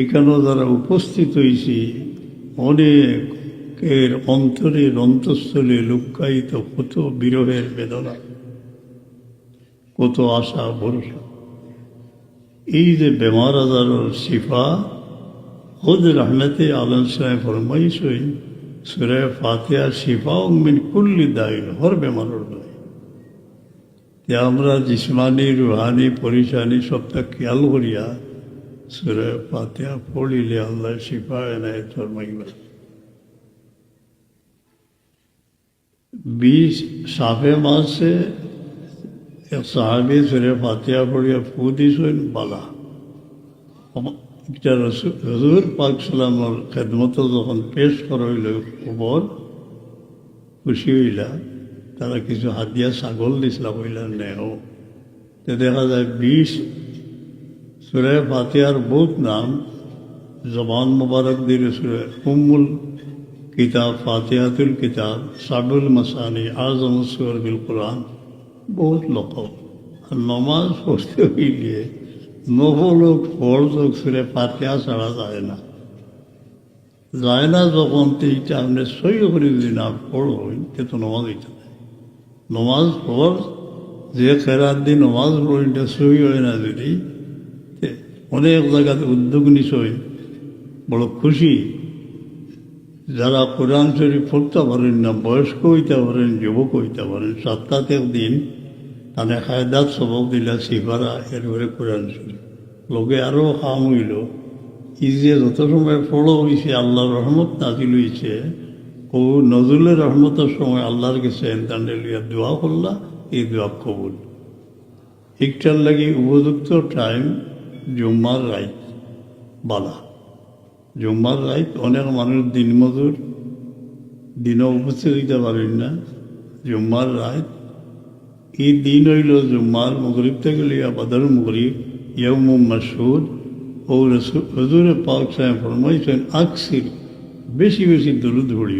এখানেও যারা উপস্থিত হয়েছি, অনেকের অন্তরের অন্তঃস্থলে লুক্কায়িত কত বিরহের বেদনা কত আশা, ভরসা। এই যে বেমার আজারের শিফা খুদ রহমতে আলম সাহেব ফরমাইশ হই, সুরে ফাতিয়া শিফা মিন কুল্লি দাইল হর বেমারের নয় যে আমরা জিসমানি, রুহানি, পরিশানি সবটা খেয়াল করিয়া সুরে ফাতিয়া পড়িলে আল্লাহ শিফা এনায় ফরমাইবা বিশ সাফে মাসে এক সাহাবি সুরে ফাতিয়া পড়িয়া ফু দিছেন বালা এটা হজুর পাক সালামর খেদমত যখন পেশ করা হইল খবর খুশি হইলা তারা কিছু হাতিয়া ছাগল দিছিলা হইলা তে দেখা যায় বিশ সুরে ফাতিয়ার বহুত নাম। জবান মুবারক দিল সুরে। উম্মুল কিতাব, ফাতিহাতুল কিতাব, সাবুল মাসানি, আজম সুর বিল কোরআন। বহুত লোক নমাজ পড়তে হইলে নবলোক ফরজ সুরে ফাতিয়া ছাড়া যায় না। যায় না যখন এইটা আপনি সই করে যদি না পড়বেন তে তো নমাজ হইতে নমাজ পড়, যে খেরার দিন নমাজ পড়িটা সই হয় না যদি। অনেক জায়গাতে উদ্যোগ নিশ্চয় বড় খুশি। যারা কোরআন শরীফ পড়তে পারেন না, বয়স্ক হইতে পারেন, যুবক হইতে পারেন সপ্তাহে দিন তানে খায়দাত সবক দিলা সিফারা এরপরে কোরআন শরীফ। লোকে আরও কাম হইল। যে যত সময় পড়ো হয়েছে আল্লাহর রহমত নাজিল হয়েছে ও নজরুলের রহমতের সময় আল্লাহর কাছে এনতান্ডে লিয়া দোয়া করলা, এই দোয়া কবুল। একটার লাগি উপযুক্ত টাইম জুম্মার রাইত বালা। জুম্মার রাইত অনেক মানুষ দিনমজুর, দিনও উপস্থিত হইতে পারেন না। জুম্মার রাইত, এই দিন হইল জুম্মার মগরিব থেকে লিয়া বাদর মগরিব ইয়ম মাসুদ ও হজুরে পাক সাহেব ফরমাইছেন, আকসির বেশি বেশি দরুদ ভরি